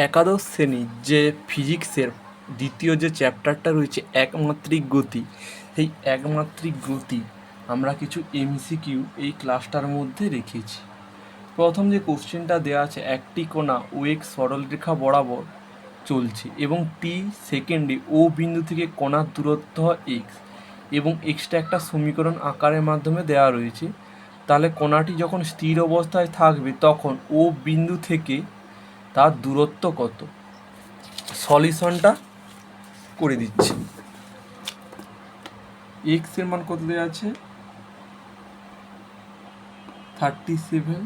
একাদশ শ্রেণির যে ফিজিক্সের দ্বিতীয় যে চ্যাপ্টারটা রয়েছে, একমাত্রিক গতি, সেই একমাত্রিক গতি আমরা কিছু এমসিকিউ এই ক্লাসটার মধ্যে রেখেছি। প্রথম যে কোশ্চেনটা দেওয়া আছে, একটি কোণা ও এক্স সরলরেখা বরাবর চলছে এবং টি সেকেন্ডে ও বিন্দু থেকে কোণার দূরত্ব এক্স এবং এক্সটা একটা সমীকরণ আকারের মাধ্যমে দেওয়া রয়েছে। তাহলে কোণাটি যখন স্থির অবস্থায় থাকবে, তখন ও বিন্দু থেকে তার দূরত্ব কত? সলিউশনটা করে দিচ্ছি। এক্সের মান কত দেওয়া আছে? Thirty seven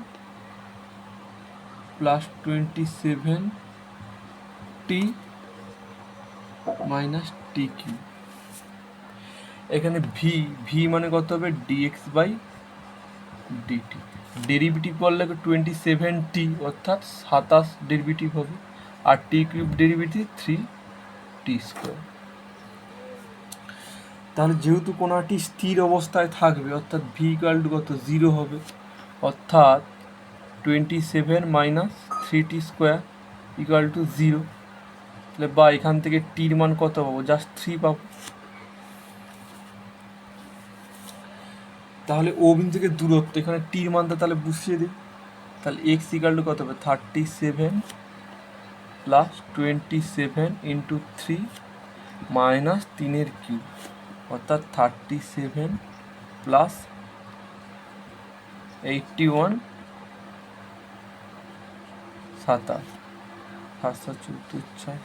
plus twenty seven T minus T cube এখানে ভি ভি মানে কত হবে? ডিএক্স বাই ডিটি ডেরিভেটিভ করলে টোয়েন্টি সেভেন টি অর্থাৎ সাতাশ ডেরিভেটিভ হবে। আর T cube derivative three T square তাহলে যেহেতু কোনাটি স্থির অবস্থায় থাকবে, অর্থাৎ ভি কত? জিরো হবে। অর্থাৎ twenty seven minus three T square equal to zero তাহলে বা এখান থেকে টির মান কত পাবো? জাস্ট থ্রি পাবো। তাহলে ও বিন্দু থেকে দূরত্ব, এখানে টির মানটা তাহলে বুঝিয়ে দিই। তাহলে এক্স ইকাল টু কত হবে? Thirty seven plus twenty seven into three minus তিনের কিউব অর্থাৎ thirty seven plus eighty one সাতাশ, সাতশো চৌদ্দ ছয়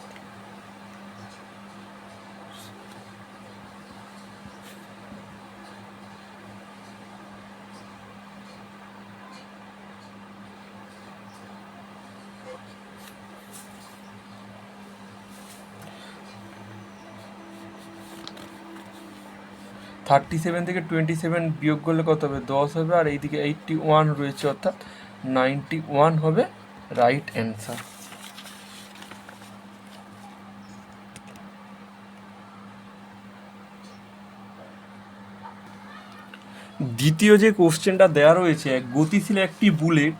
থার্টি সেভেন থেকে টোয়েন্টি সেভেন বিয়োগ করলে কত হবে? দশ হবে আর এইদিকে এইটটি ওয়ান রয়েছে, অর্থাৎ নাইনটি ওয়ান হবে রাইট অ্যান্সার দ্বিতীয় যে কোশ্চেনটা দেওয়া রয়েছে, গতিশীল একটি বুলেট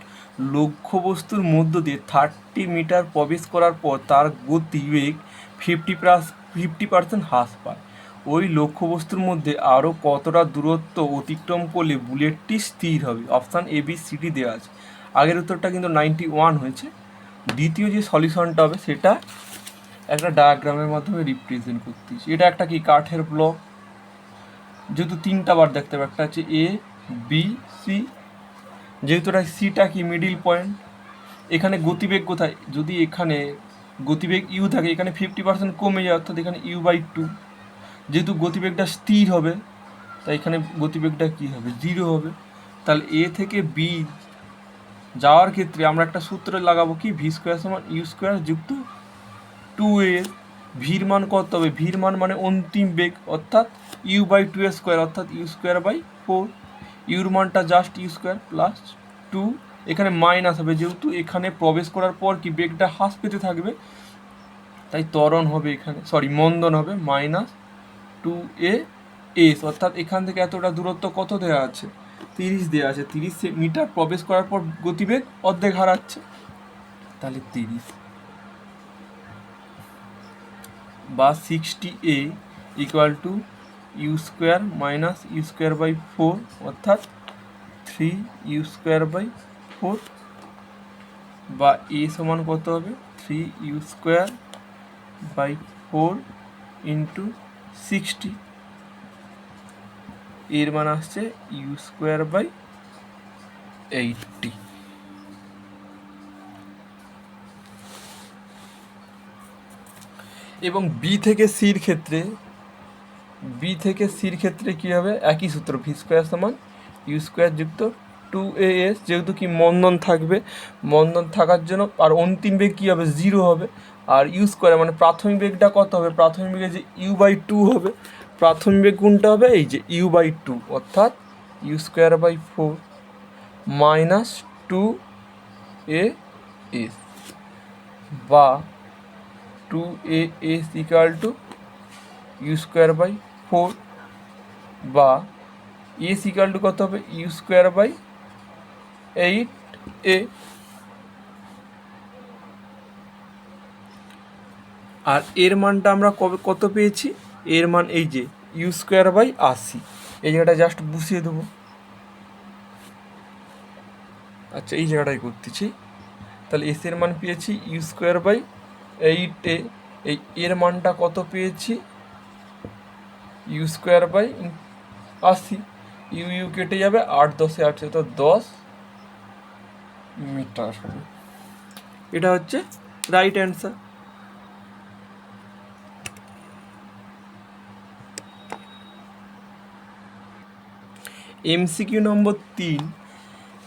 লক্ষ্যবস্তুর মধ্য দিয়ে থার্টি মিটার প্রবেশ করার পর তার গতিবেগ ফিফটি প্লাস ফিফটি পার্সেন্ট হ্রাস পায়। ওই লক্ষ্যবস্তুর মধ্যে আরও কতটা দূরত্ব অতিক্রম করলে বুলেটটি স্থির হবে? অপশান এ বি সিটি দেওয়া আছে। আগের উত্তরটা কিন্তু নাইনটি ওয়ান হয়েছে। দ্বিতীয় যে সলিউশনটা হবে, সেটা একটা ডায়াগ্রামের মাধ্যমে রিপ্রেজেন্ট করতে এটা একটা কি? কাঠের ব্লক যেহেতু তিনটা বার দেখতে হবে, একটা হচ্ছে এ বি সি যেহেতু এটা সিটা কি? মিডিল পয়েন্ট এখানে গতিবেগ কোথায়? যদি এখানে গতিবেগ ইউ থাকে, এখানে ফিফটি পার্সেন্ট কমে যায়, অর্থাৎ এখানে ইউ বাই টু যেহেতু গতিবেগটা স্থির হবে, তাই এখানে গতিবেগটা কী হবে? জিরো হবে। তাহলে এ থেকে বি যাওয়ার ক্ষেত্রে আমরা একটা সূত্র লাগাবো কি? ভি স্কোয়ার সমান ইউ স্কোয়ার যুক্ত টু এ ভির মান কত হবে? ভির মান মানে অন্তিম বেগ, অর্থাৎ U by two A square অর্থাৎ ইউ স্কোয়ার বাই ফোর ইউর মানটা just U square plus two এখানে মাইনাস হবে, যেহেতু এখানে প্রবেশ করার পর কি? বেগটা হ্রাস পেতে থাকবে। তাই ত্বরণ হবে এখানে সরি মন্দন হবে মাইনাস টু এ এস অর্থাৎ এখান থেকে এতটা দূরত্ব কত দেওয়া আছে? তিরিশ দেওয়া আছে। তিরিশ মিটার প্রবেশ করার পর গতিবেগ অর্ধেক হারাচ্ছে। তাহলে তিরিশ। বা sixty A equal to U square minus U square by four অর্থাৎ three U square by four বা এ সমান কত হবে? Three U square by four into sixty এর মান আসছে ইউ স্কোয়ার বাই এইটটি এবং বি থেকে সির ক্ষেত্রে বি থেকে সির ক্ষেত্রে কী হবে? একই সূত্র ভি স্কোয়ার সমান ইউ স্কোয়ার যুক্ত টু এ এস যেহেতু কি মন্দন থাকবে, মন্দন থাকার জন্য আর অন্তিম বেগ কী হবে? জিরো হবে। আর ইউ স্কোয়ার মানে প্রাথমিক বেগটা কত হবে? প্রাথমিক বেগে যে ইউ বাই টু হবে, প্রাথমিক বেগ কোনটা হবে? এই যে ইউ বাই টু অর্থাৎ U square by four minus two A S বা two A S equal to U square by four বা এস ইকাল টু কত হবে? U square by eight A আর এর মানটা আমরা কবে কত পেয়েছি? এর মান এই যে ইউ স্কোয়ার বাই আশি এই জায়গাটা জাস্ট বসিয়ে দেবো। আচ্ছা এই জায়গাটাই করতেছি। তাহলে এস এর মান পেয়েছি ইউ স্কোয়ার বাই এইটে এই এর মানটা কত পেয়েছি? ইউ স্কোয়ার বাই আশি ইউ ইউ কেটে যাবে আট দশে আটশো তো দশ মিটার। এটা হচ্ছে রাইট অ্যান্সার এমসিকিউ নম্বর তিন,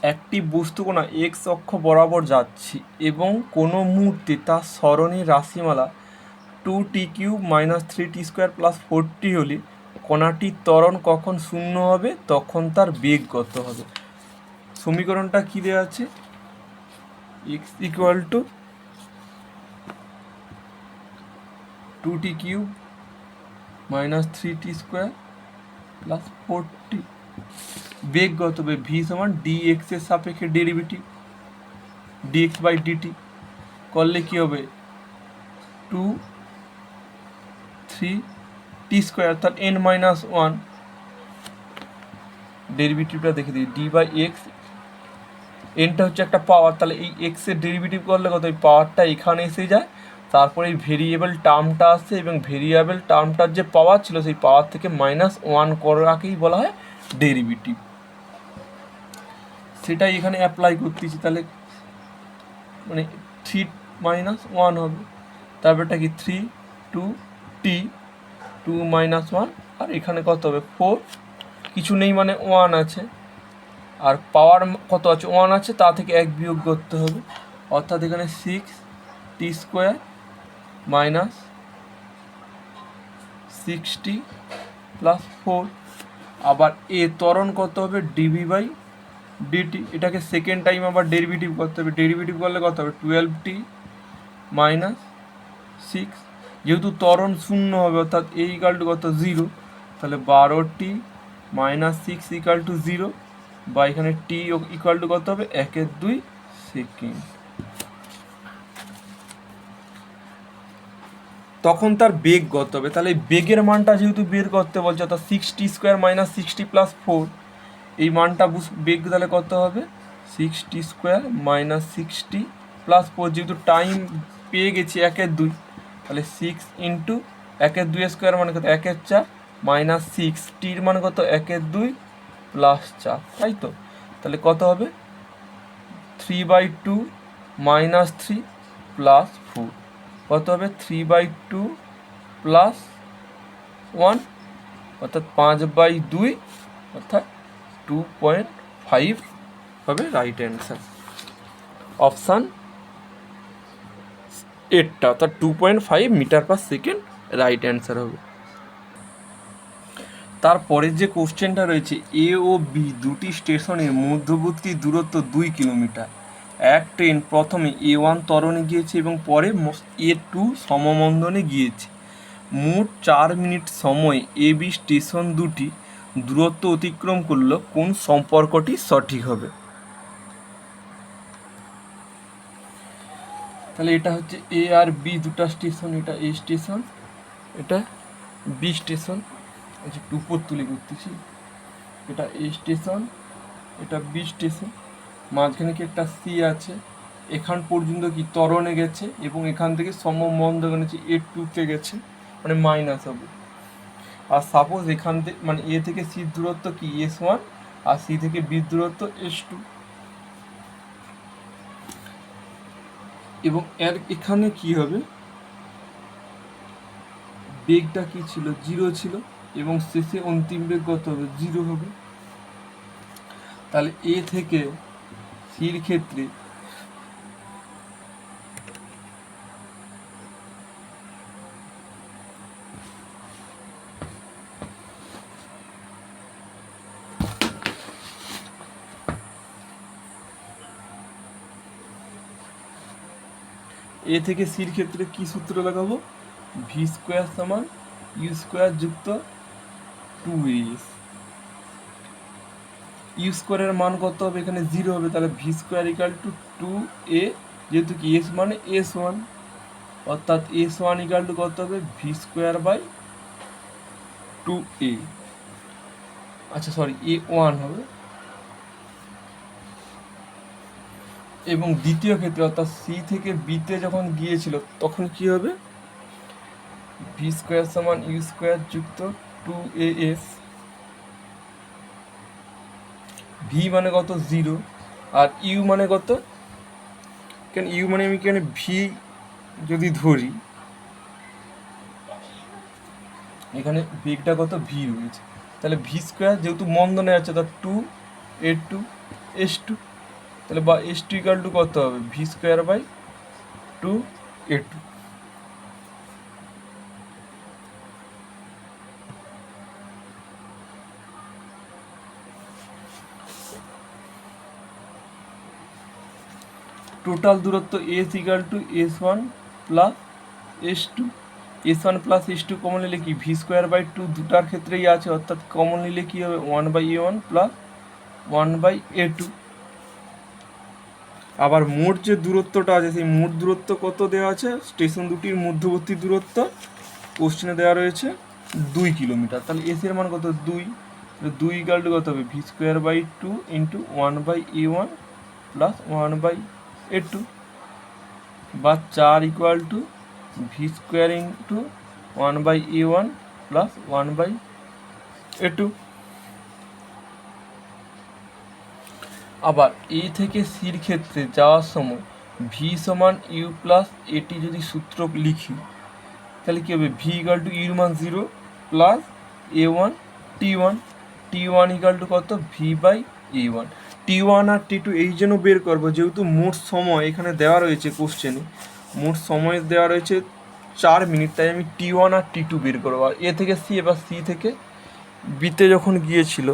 একটি বস্তুকণা এক্স অক্ষ বরাবর যাচ্ছে এবং কোনো মুহূর্তে তার স্মরণের রাশিমালা two T cube minus three T square plus four T হলে কণাটির ত্বরণ কখন শূন্য হবে তখন তার বেগ কত হবে? সমীকরণটা কী দেওয়া আছে? X equal to two T cube minus three T square plus four T বেগ কত হবে ভি সমান ডি এক্সের সাপেক্ষে ডেরিভেটিভ ডিএক্স বাই ডিটি করলে কী হবে? টু থ্রি টি স্কোয়ার অর্থাৎ এন মাইনাস ওয়ান ডেরিভেটিভটা দেখে দিই ডি বাই এক্স এনটা হচ্ছে একটা পাওয়ার তাহলে এই এক্সের ডেরিভেটিভ করলে কত? এই পাওয়ারটা এখানে এসে যায়, তারপরে এই ভেরিয়েবল টার্মটা আসে এবং ভেরিয়েবল টার্মটার যে পাওয়ার ছিল, সেই পাওয়ার থেকে মাইনাস ওয়ান করাকেই বলা হয় ডেরিভেটিভ। সেটাই এখানে অ্যাপ্লাই করতেছি, তাহলে মানে থ্রি মাইনাস ওয়ান হবে। তারপরটা কি? Three two T two minus one আর এখানে কত হবে? ফোর কিছু নেই মানে ওয়ান আছে। আর পাওয়ার কত আছে? ওয়ান আছে, তা থেকে এক বিয়োগ করতে হবে। অর্থাৎ এখানে six T square minus sixty plus four আবার এ ত্বরণ করতে হবে ডিভি বাই ডিটি এটাকে সেকেন্ড টাইম আবার ডেরিভেটিভ করতে হবে। ডেরিভেটিভ করলে কত হবে? টুয়েলভ টি মাইনাস সিক্স যেহেতু ত্বরণ শূন্য হবে, অর্থাৎ এ ইকাল টু কত? জিরো তাহলে বারো T minus six equal to zero বা এখানে টি ইকুয়াল টু কত হবে? একের দুই সেকেন্ড তখন তার বেগ করতে হবে। তাহলে বেগের মানটা যেহেতু বের করতে বলছে, অর্থাৎ sixty square minus sixty plus four এই মানটা বেগ তাহলে কত হবে? Sixty square minus sixty plus four যেহেতু টাইম পেয়ে গেছি একের দুই, তাহলে সিক্স ইন্টু একের দুই স্কোয়ার মানে কত? একের চার মাইনাস সিক্স টির মানে কত? একের দুই প্লাস চার, তাই তো? তাহলে কত হবে? Three by two minus three plus four কত হবে? Three by two plus one অর্থাৎ পাঁচ বাই দুই, অর্থাৎ টু পয়েন্ট ফাইভ হবে রাইট অ্যান্সার অপশান এইটটা অর্থাৎ two point five metre per second right answer হবে। তারপরের যে কোশ্চেনটা রয়েছে এ ও বি দুটি স্টেশনের মধ্যবর্তী দূরত্ব দুই কিলোমিটার এক ট্রেন প্রথমে এ ওয়ান তরণে গিয়েছে এবং পরে এ টু সমমন্দনে গিয়েছে। মোট চার মিনিট সময় এ বি স্টেশন দুটি দূরত্ব অতিক্রম করল কোন সম্পর্কটি সঠিক হবে। তাহলে এটা হচ্ছে এ আর বি দুটা স্টেশন, এটা এ স্টেশন, এটা বি স্টেশন। আচ্ছা একটু উপর তুলে করতেছি এটা এ স্টেশন, এটা বি স্টেশন। মাঝখানে কি একটা সি আছে? এখান পর্যন্ত কি ত্বরণে গেছে এবং এখান থেকে সমবন্ধ গেছে এ টুতে গেছে মানে মাইনাস হবে। আর সাপোজ এখান থেকে মানে এ থেকে সি দূরত্ব কি? এস ওয়ান আর সি থেকে বি দূরত্ব এস টু এবং এর এখানে কি হবে? বেগটা কি ছিল? জিরো ছিল এবং শেষে অন্তিম বেগ কত হবে? জিরো হবে। তাহলে এ থেকে সির ক্ষেত্রে। এ থেকে সির ক্ষেত্রে কি সূত্র লাগাবো? ভি স্কোয়ার সমান ইউ স্কোয়ার যুক্ত টু এস। ইউ স্কোয়ারের মান কত হবে? এখানে জিরো হবে, তাহলে V square equal to two A যেহেতু কি এস মানে এস ওয়ান অর্থাৎ এস ওয়ান ইকাল টু কত হবে? V square by two A আচ্ছা সরি এ ওয়ান হবে। এবং দ্বিতীয় ক্ষেত্রে, অর্থাৎ সি থেকে বিতে যখন গিয়েছিল, তখন কি হবে? ভি স্কোয়ার সমান ইউ স্কোয়ার যুক্ত টু এ এস ভি মানে কত জিরো আর ইউ মানে কত? কেন ইউ মানে আমি কেন ভি যদি ধরি, এখানে বেগটা কত ভি রয়েছে। তাহলে ভি স্কোয়ার যেহেতু মন্দনে আছে, তার two A two S two তাহলে বা এস টু ইকাল টু কত হবে? V square by two A two total দূরত্ব S equal to S one plus S two S one plus S two common নিলে কি? ভি স্কোয়ার বাই টু দুটার ক্ষেত্রেই আছে, অর্থাৎ কমন নিলে কি হবে? One by A one plus one by A two আবার মোট যে দূরত্বটা আছে, সেই মোট দূরত্ব কত দেওয়া আছে? স্টেশন দুটির মধ্যবর্তী দূরত্ব কোশ্চেনে দেওয়া রয়েছে দুই কিলোমিটার। তাহলে এস এর মান কত? দুই। দুই টু কত হবে? V square by two into one by A one plus one by two বা চার equal to V square into one by A one plus one by A two আবার এ থেকে সির ক্ষেত্রে যাওয়ার সময় ভি সমান ইউ প্লাস এটি যদি সূত্র লিখি, তাহলে কী হবে? ভি ইকাল টু ইউর মান zero plus A one T one T one equal to কত? V by A one T one R T two এই জন্য বের করব, যেহেতু মোট সময় এখানে দেওয়া রয়েছে কোশ্চেনে মোট সময় দেওয়া রয়েছে চার মিনিট, তাই আমি টি ওয়ান আর টি টু বের করব। আর এ থেকে সি এবার সি থেকে বিতে যখন গিয়েছিল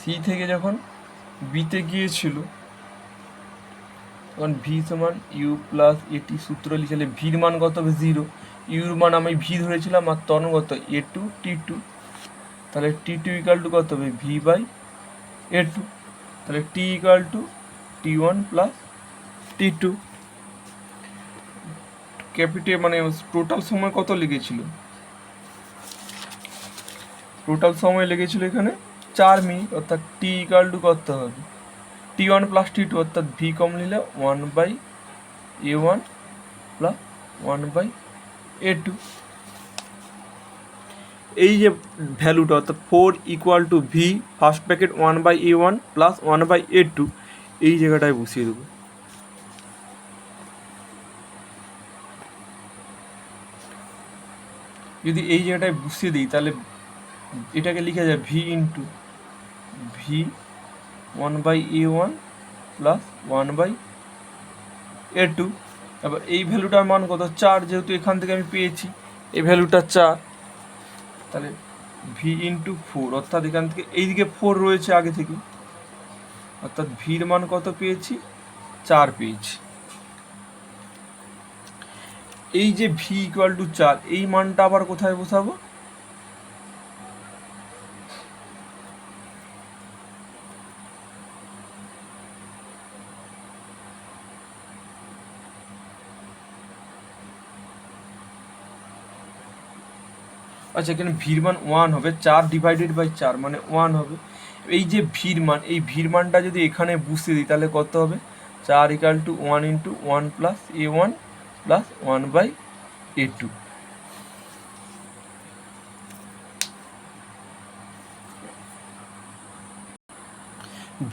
সি থেকে যখন বিতে গিয়েছিল তখন ভি সমান ইউ প্লাস এটি সূত্র লিখলে ভির মান কত হবে? জিরো ইউর মান আমি ভি ধরেছিলাম আর তখন কত? এ টু টি টু তাহলে টি টু ইকাল টু কত হবে? ভি বাই এ টু তাহলে T equal to T one plus T two ক্যাপিটে মানে টোটাল সময় কত লেগেছিল টোটাল সময় লেগেছিল এখানে চার মিনিট, অর্থাৎ টি ইকাল টু কত হবে? T one plus T two অর্থাৎ ভি কম নিলে one by A one plus one by A two এই যে ভ্যালুটা অর্থাৎ four equal to V first bracket one by A one plus one by A two এই জায়গাটায় বসিয়ে দেবো। যদি এই জায়গাটায় বসিয়ে দিই, তাহলে এটাকে লিখা যায় V into V one by A one plus one by A two এবার এই ভ্যালুটার মান কত? চার, যেহেতু এখান থেকে আমি পেয়েছি। এই ভ্যালুটা চার। তাহলে ভি ইন্টু ফোর অর্থাৎ এখান থেকে এইদিকে ফোর রয়েছে আগে থেকে। অর্থাৎ ভির মান কত পেয়েছি? চার পেয়েছি। এই যে ভি ইকুয়াল টু চার, এই মানটা আবার কোথায় বসাবো? আচ্ছা এখানে ভির মান ওয়ান হবে, চার ডিভাইডেড বাই চার মানে ওয়ান হবে। এই যে ভির মান এই ভির মানটা যদি এখানে বুঝতে দিই, তাহলে কত হবে? চার equal to one into one plus A one plus one by A two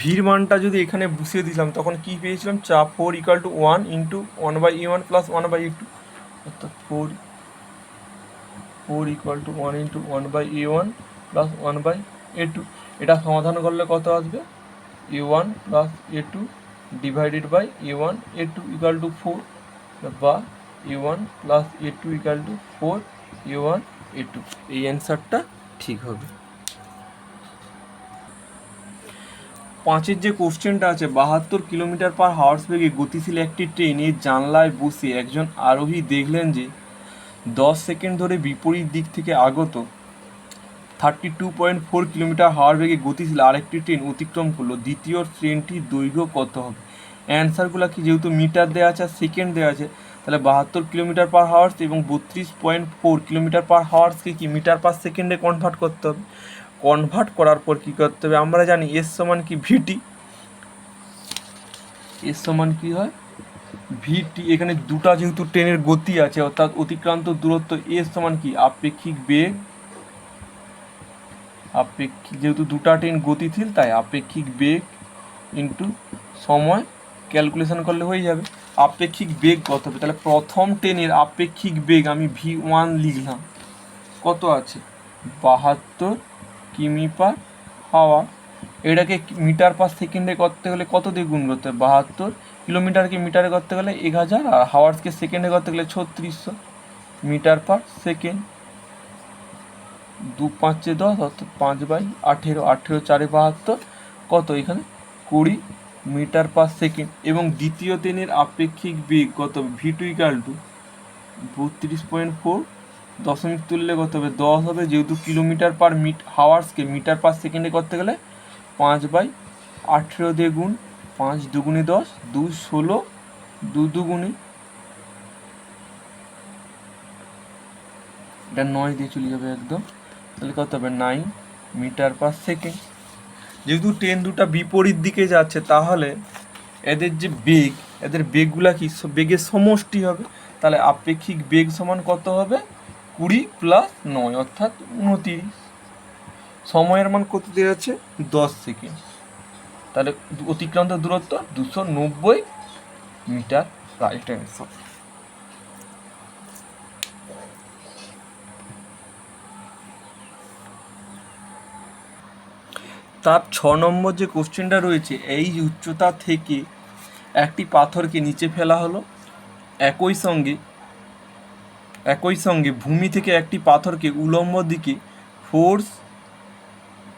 ভির মানটা যদি এখানে বসিয়ে দিলাম, তখন কি পেয়েছিলাম? চা four equal to one into one by A one plus one by A two অর্থাৎ four four equal to one into one by A one plus one by A two এটা সমাধান করলে কত আসবে? A one plus A two divided by A one A two equal to four বা A one plus A two equal to four A one A two এই অ্যান্সারটা ঠিক হবে। পাঁচের যে কোশ্চেনটা আছে, বাহাত্তর কিলোমিটার পার হাওয়ার্স বেগে গতিশীল একটি ট্রেন এর জানলায় বসে একজন আরোহী দেখলেন যে দশ সেকেন্ড ধরে বিপরীত দিক থেকে আগত thirty two point four kilometre hour বেগে গতিশীল আরেকটি ট্রেন অতিক্রম করল। দ্বিতীয় ট্রেনটির দৈর্ঘ্য কত হবে? অ্যান্সারগুলো কি যেহেতু মিটার দেওয়া আছে আর সেকেন্ড দেওয়া আছে, তাহলে বাহাত্তর কিলোমিটার পার হাওয়ার্স এবং বত্রিশ পয়েন্ট ফোর কিলোমিটার পার হাওয়ার্সকে কি মিটার পার সেকেন্ডে কনভার্ট করতে হবে? কনভার্ট করার পর কী করতে হবে? আমরা জানি এস সমান কি ভিটি এস সমান কি হয়? ভিটি এখানে দুটা যেহেতু ট্রেনের গতি আছে, অর্থাৎ অতিক্রান্ত দূরত্ব এস সমান কি? আপেক্ষিক বেগ, আপেক্ষিক যেহেতু দুটা ট্রেন গতিশীল, তাই আপেক্ষিক বেগ ইন্টু সময় ক্যালকুলেশন করলে হয়ে যাবে। আপেক্ষিক বেগ কত হবে? তাহলে প্রথম ট্রেনের আপেক্ষিক বেগ আমি ভি ওয়ান লিখলাম। কত আছে? বাহাত্তর কিমি পার হাওয়া এটাকে মিটার পার সেকেন্ডে করতে গেলে কত দিয়ে গুণ করতে হবে? বাহাত্তর কিলোমিটারকে মিটারে করতে গেলে এক হাজার আর হাওয়ার্সকে সেকেন্ডে করতে গেলে ছত্রিশশো মিটার পার সেকেন্ড দু পাঁচে দশ অর্থাৎ পাঁচ বাই আঠেরো আঠেরো চারে বাহাত্তর, কত এখানে? কুড়ি মিটার পার সেকেন্ড এবং দ্বিতীয় ট্রেনের আপেক্ষিক বেগ কত ভি টু ইকাল টু বত্রিশ পয়েন্ট ফোর দশমিক তুললে কত হবে? দশ হবে। যেহেতু কিলোমিটার পার মিট হাওয়ার্সকে মিটার পার সেকেন্ডে করতে গেলে পাঁচ বাই আঠেরো দিয়ে গুণ পাঁচ দুগুণে দশ দু ষোলো, দু দুগুণে এটা নয় দিয়ে চলে যাবে একদম। তাহলে কত হবে? নাইন মিটার পার সেকেন্ড যেহেতু ট্রেন দুটা বিপরীত দিকে যাচ্ছে, তাহলে এদের যে বেগ, এদের বেগগুলা কি? বেগের সমষ্টি হবে। তাহলে আপেক্ষিক বেগ সমান কত হবে? কুড়ি প্লাস নয়, অর্থাৎ উনতিরিশ। সময়ের মান কত দেওয়া আছে? দশ সেকেন্ড। তাহলে অতিক্রান্ত দূরত্ব দুশো নব্বই মিটার রাইট অ্যান্সার তার ছ নম্বর যে কোশ্চেনটা রয়েছে, এই উচ্চতা থেকে একটি পাথরকে নিচে ফেলা হলো। একই সঙ্গে একই সঙ্গে ভূমি থেকে একটি পাথরকে উলম্ব দিকে ফোর্স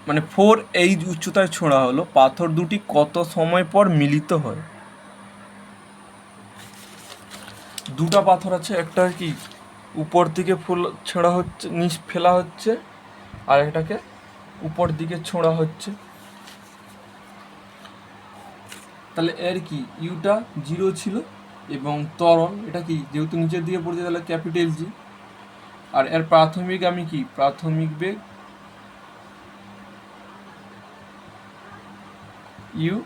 মানে ফোর এই উচ্চতায় ছোঁড়া হলো, পাথর দুটি কত সময় পর মিলিত হয়? দুটা পাথর আছে, একটা কি উপর দিকে ফুল ছেঁড়া হচ্ছে, নিচ ফেলা হচ্ছে, আর একটাকে উপর দিকে ছোঁড়া হচ্ছে। তাহলে এর কি ইউটা জিরো ছিল এবং ত্বরণ, এটা কি? যেহেতু নিচের দিকে পড়ছে, তাহলে ক্যাপিটাল জি। আর এর প্রাথমিক আমি কি? প্রাথমিক বেগ ইউ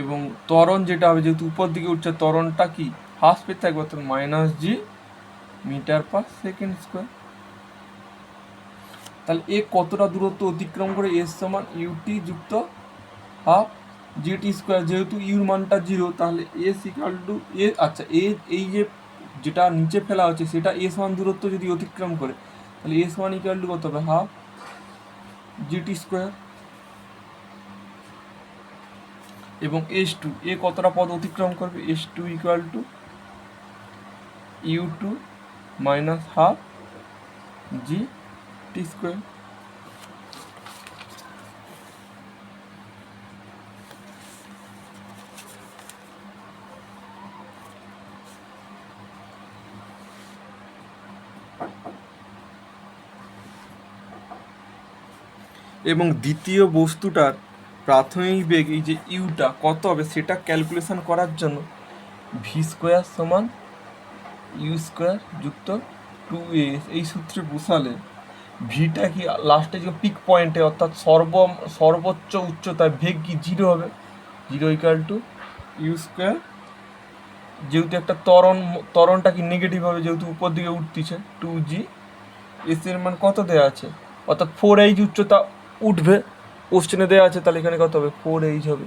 এবং ত্বরণ যেটা হবে, যেহেতু উপর দিকে উঠছে, ত্বরণটা কি? হ্রাস পেতে থাকবে, অর্থাৎ minus G metre per second square তাহলে এ কতটা দূরত্ব অতিক্রম করে এর সমান ইউটি যুক্ত হাফ জিটি স্কোয়ার যেহেতু ইউর মানটা জিরো তাহলে এস ইকাল টু এ আচ্ছা এ এই যে যেটা নিচে ফেলা হচ্ছে, সেটা এস ওয়ান দূরত্ব যদি অতিক্রম করে, তাহলে এস ওয়ান ইকাল টু কত হবে? হাফ জিটি স্কোয়ার এবং এস টু এ কতটা পদ অতিক্রম করবে? S two equal to U two minus half G T square এবং দ্বিতীয় বস্তুটার প্রাথমিক বেগ, এই যে ইউটা কত হবে সেটা ক্যালকুলেশন করার জন্য ভি স্কোয়ার সমান ইউ স্কোয়ার যুক্ত টু এস এই সূত্রে বসালে ভিটা কি লাস্টে যে পিক পয়েন্টে অর্থাৎ সর্ব, সর্বোচ্চ উচ্চতায় ভেগ কি জিরো হবে? Zero equal to U square যেহেতু একটা ত্বরণ, ত্বরণটা কি নেগেটিভ হবে, যেহেতু উপর দিকে উঠতেছে টু জি এস এর মান কত দেওয়া আছে? অর্থাৎ ফোর এইচ উচ্চতা উঠবে। কোশ্চেনে দেওয়া আছে, তাহলে এখানে কত হবে? ফোর এইচ হবে।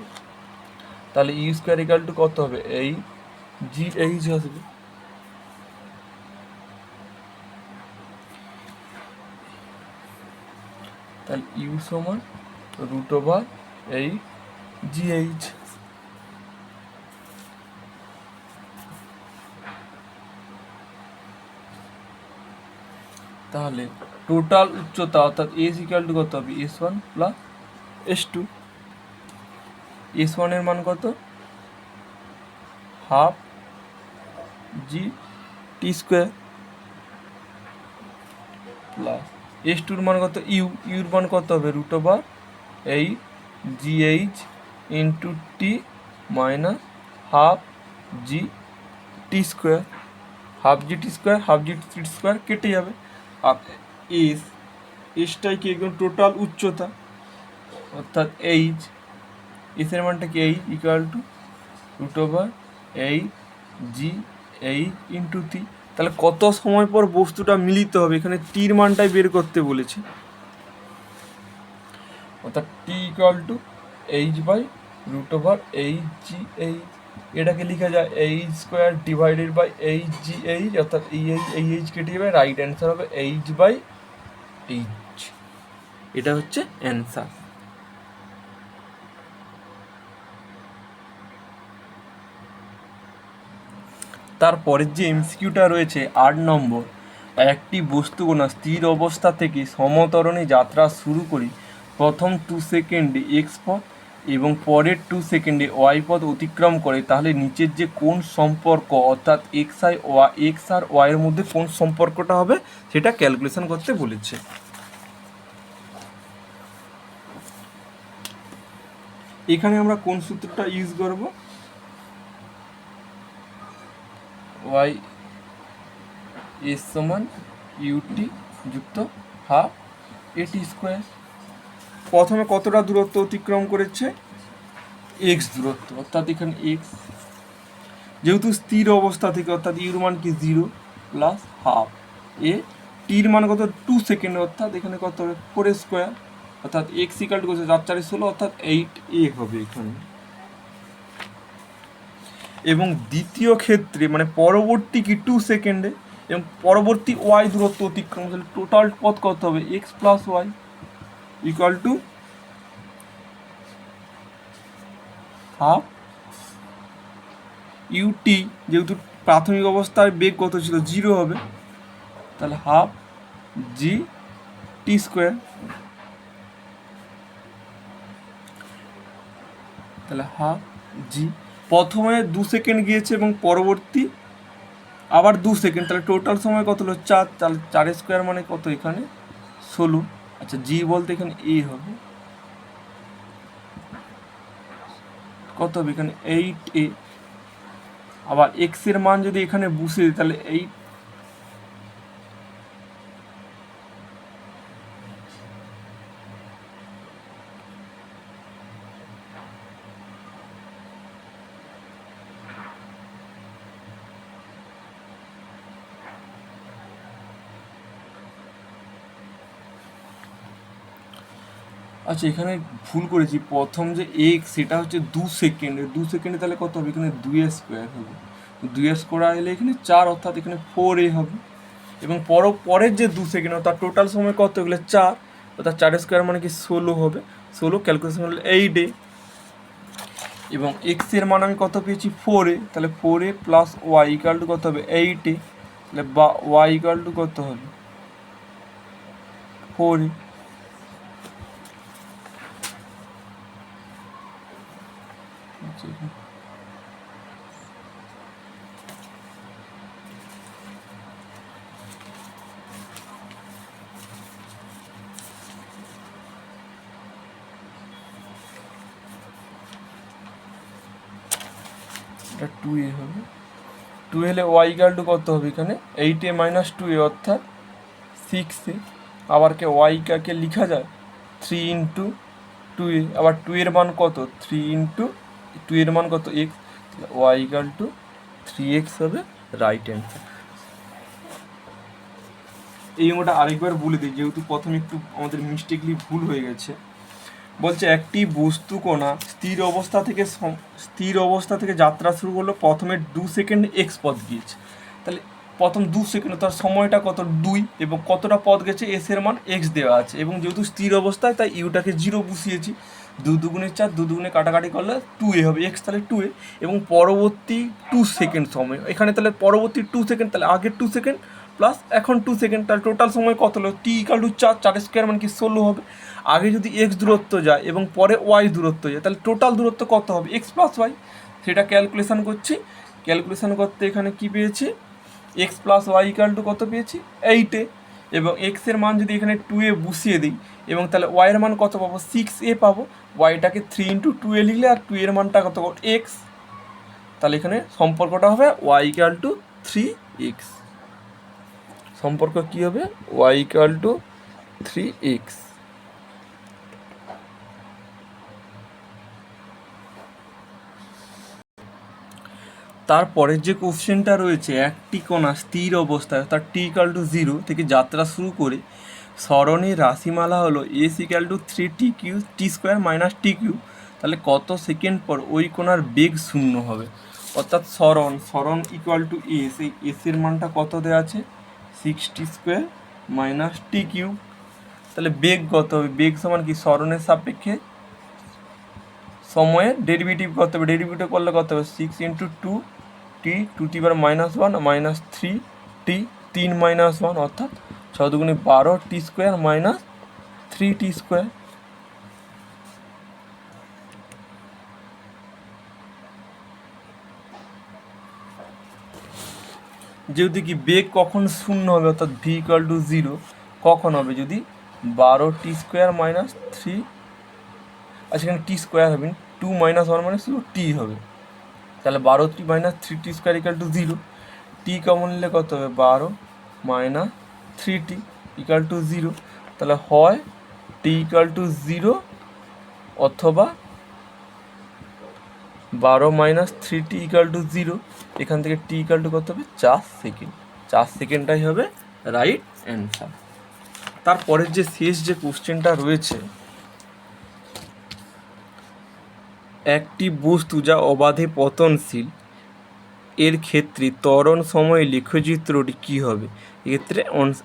তাহলে ইউ স্কোয়ার ইকাল টু কত হবে? এই জি এইচ আসবে তাহলে ইউ সমান রুট ওভার এই জি এইচ তাহলে টোটাল উচ্চতা অর্থাৎ এস ইকাল টু কত হবে? S one plus S two S ওয়ানের মান কত? Half G T square plus S টুর মান কত? ইউ ইউর মান কত হবে? Root over eight G H into T minus half G T square half G T square half G T square কেটে যাবে। আর এস এসটাই কি একদম টোটাল উচ্চতা? অর্থাৎ এইচ এসের মানটা কি H equal to root over eight G eight into T তাহলে কত সময় পর বস্তুটা মিলিত হবে? এখানে টির মানটাই বের করতে বলেছে। অর্থাৎ T equal to H by root over H G H এটাকে লেখা যায় H square divided by H G H অর্থাৎ এই এইচ এই এইচ কেটে যাবে রাইট অ্যান্সার হবে এইচ বাই এইচ এটা হচ্ছে অ্যান্সার তারপরের যে এমসিকিউটা রয়েছে আট নম্বর, একটি বস্তু কোনা স্থির অবস্থা থেকে সমতরণে যাত্রা শুরু করি। প্রথম টু সেকেন্ডে এক্স পথ এবং পরের টু সেকেন্ডে ওয়াই পথ অতিক্রম করে। তাহলে নিচের যে কোন সম্পর্ক, অর্থাৎ এক্স আই ওয়া এক্স আর ওয়াইয়ের মধ্যে কোন সম্পর্কটা হবে, সেটা ক্যালকুলেশন করতে বলেছে। এখানে আমরা কোন সূত্রটা ইউজ করব? ওয়াই এস সমান ইউটি যুক্ত হাফ এটি স্কোয়ার। প্রথমে কতটা দূরত্ব অতিক্রম করেছে? এক্স দূরত্ব, অর্থাৎ এখানে এক্স। যেহেতু স্থির অবস্থা থেকে, অর্থাৎ ইউর মান কি জিরো প্লাস হাফ। এ টির মান কত? টু সেকেন্ড, অর্থাৎ এখানে কত? হবে ফোর স্কোয়ার। অর্থাৎ এক্স ইকাল টু করছে চার চারে ষোলো, অর্থাৎ এইট এ হবে এখানে। এবং দ্বিতীয় ক্ষেত্রে মানে পরবর্তী কি টু সেকেন্ডে এবং পরবর্তী ওয়াই দূরত্ব অতিক্রম, তাহলে টোটাল পথ কত হবে? X plus Y equal to half U T যেহেতু প্রাথমিক অবস্থায় বেগ কত ছিল? জিরো হবে। তাহলে হাফ জি টি স্কোয়ার তাহলে হাফ জি প্রথমে দু সেকেন্ড গিয়েছে এবং পরবর্তী আবার দু সেকেন্ড। তাহলে টোটাল সময় কত হলো? চার, তাহলে চার স্কোয়ার মানে কত এখানে? ষোলো। আচ্ছা জি বলতে এখানে এ হবে। কত হবে? এখানে এইট এ আবার এক্সের মান যদি এখানে বসে দিই, তাহলে এইট আচ্ছা এখানে ভুল করেছি। প্রথম যে এক্স সেটা হচ্ছে দু সেকেন্ডে। দু সেকেন্ডে তাহলে কত হবে? এখানে দুই স্কোয়ার হবে। দুই স্কোয়ার এলে এখানে চার, অর্থাৎ এখানে ফোর এ হবে। এবং পর পরের যে দু সেকেন্ড, অর্থাৎ টোটাল সময় কত? এগুলো চার। অর্থাৎ চার স্কোয়ার মানে কি ষোলো হবে। ষোলো ক্যালকুলেশন হলো এইট এ এবং এক্সের মান আমি কত পেয়েছি? ফোর এ তাহলে four A plus Y equal to কত হবে? এইট এ তাহলে বা ওয়াই ইকাল টু কত হবে? ফোর এ এটা টু এ হবে। টু এলে ওয়াই ইকাল টু কত হবে এখানে? Eight A minus two A অর্থাৎ সিক্স এ আবার কে ওয়াই কাকে লেখা যায়? থ্রি ইন্টু টু এ আবার টু এর মান কত? থ্রি ইন্টু টু এর মান কত? X Y equal to three X হবে রাইট অ্যান্সার এই অঙ্কটা আরেকবার বলে দিই, যেহেতু প্রথমে একটু আমাদের মিস্টেকলি ভুল হয়ে গেছে। বলছে, একটি বস্তু কোণা স্থির অবস্থা থেকে স্থির অবস্থা থেকে যাত্রা শুরু করল প্রথমে দু সেকেন্ড এক্স পথ গিয়েছে। তাহলে প্রথম দু সেকেন্ড, তার সময়টা কত? দুই, এবং কতটা পথ গেছে? এস এর মান এক্স দেওয়া আছে। এবং যেহেতু স্থির অবস্থায়, তাই ইউটাকে জিরো বসিয়েছি। দু দুগুণে চার, দু দুগুণে কাটাকাটি করলে টু এ হবে। এক্স তাহলে টু এ, এবং পরবর্তী টু সেকেন্ড সময়। এখানে তাহলে পরবর্তী টু সেকেন্ড, তাহলে আগের টু সেকেন্ড প্লাস এখন টু সেকেন্ড। তাহলে টোটাল সময় কত হলো? টি ইকাল টু চার চার স্কোয়ার মানে কি ষোলো হবে। আগে যদি এক্স দূরত্ব যায় এবং পরে ওয়াই দূরত্ব যায়, তাহলে টোটাল দূরত্ব কত হবে? এক্স প্লাস ওয়াই সেটা ক্যালকুলেশান করছি। ক্যালকুলেশান করতে এখানে কি পেয়েছি? X plus Y equal to কত পেয়েছি? এইটে এবং এক্সের মান যদি এখানে টু এ বসিয়ে দিই, এবং তাহলে ওয়াইয়ের মান কত পাবো? সিক্স এ পাবো। ওয়াইটাকে থ্রি ইন্টু টু এ লিখলে আর টু এর মানটা কত এক্স তাহলে এখানে সম্পর্কটা হবে Y equal to three X সম্পর্ক কী হবে? Y equal to three X তারপরের যে কোশ্চেনটা রয়েছে, একটি কণা স্থির অবস্থায়, অর্থাৎ টি ইকাল টু জিরো থেকে যাত্রা শুরু করে সরণের রাশিমালা হলো S equal to three T Q T square minus T Q তাহলে কত সেকেন্ড পর ওই কোণার বেগ শূন্য হবে? অর্থাৎ সরণ সরণ ইকুয়াল টু এস এই এসের মানটা কত দেওয়া আছে sixty square minus T Q তাহলে বেগ কত হবে? বেগ সমান কি? সরণের সাপেক্ষে সময়ের ডেরিভেটিভ কত হবে? ডেরিভেটিভ করলে কত হবে? Six into two T two T বার minus one minus three T তিন মাইনাস ওয়ান অর্থাৎ ছ বারো T square minus three T square যেহেতু কি বেগ কখন শূন্য হবে, অর্থাৎ ভি ইকাল টু জিরো কখন হবে? যদি বারো টি স্কোয়ার মাইনাস থ্রি আর সেখানে টি স্কোয়ার হবে টু মাইনাস ওয়ান মানে শুধু টি হবে। তাহলে বারো T minus three T square equal to zero T common নিলে কত হবে? বারো minus three T equal to zero তাহলে হয় টি ইকাল টু জিরো অথবা বারো minus three T equal to zero এখান থেকে টি ইকাল টু কত হবে? চার সেকেন্ড চার সেকেন্ডটাই হবে রাইট অ্যান্সার তারপরের যে শেষ যে কোশ্চেনটা রয়েছে একটি বস্তু যা অবাধে পতনশীল, এর ক্ষেত্রে ত্বরণ সময়ে লেখচিত্রটি কী হবে? এক্ষেত্রে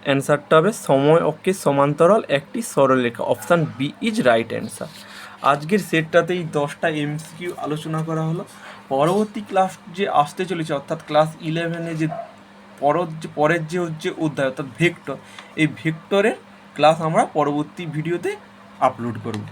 অ্যান্সারটা হবে সময় অক্ষে সমান্তরাল একটি সরলরেখা option B is right answer আজকের সেটটাতে এই দশটা এমসিকিউ আলোচনা করা হলো। পরবর্তী ক্লাস যে আসতে চলেছে, অর্থাৎ ক্লাস ইলেভেনে যে পরের যে পরের যে হচ্ছে অধ্যায়, অর্থাৎ ভেক্টর এই ভেক্টরের ক্লাস আমরা পরবর্তী ভিডিওতে আপলোড করব।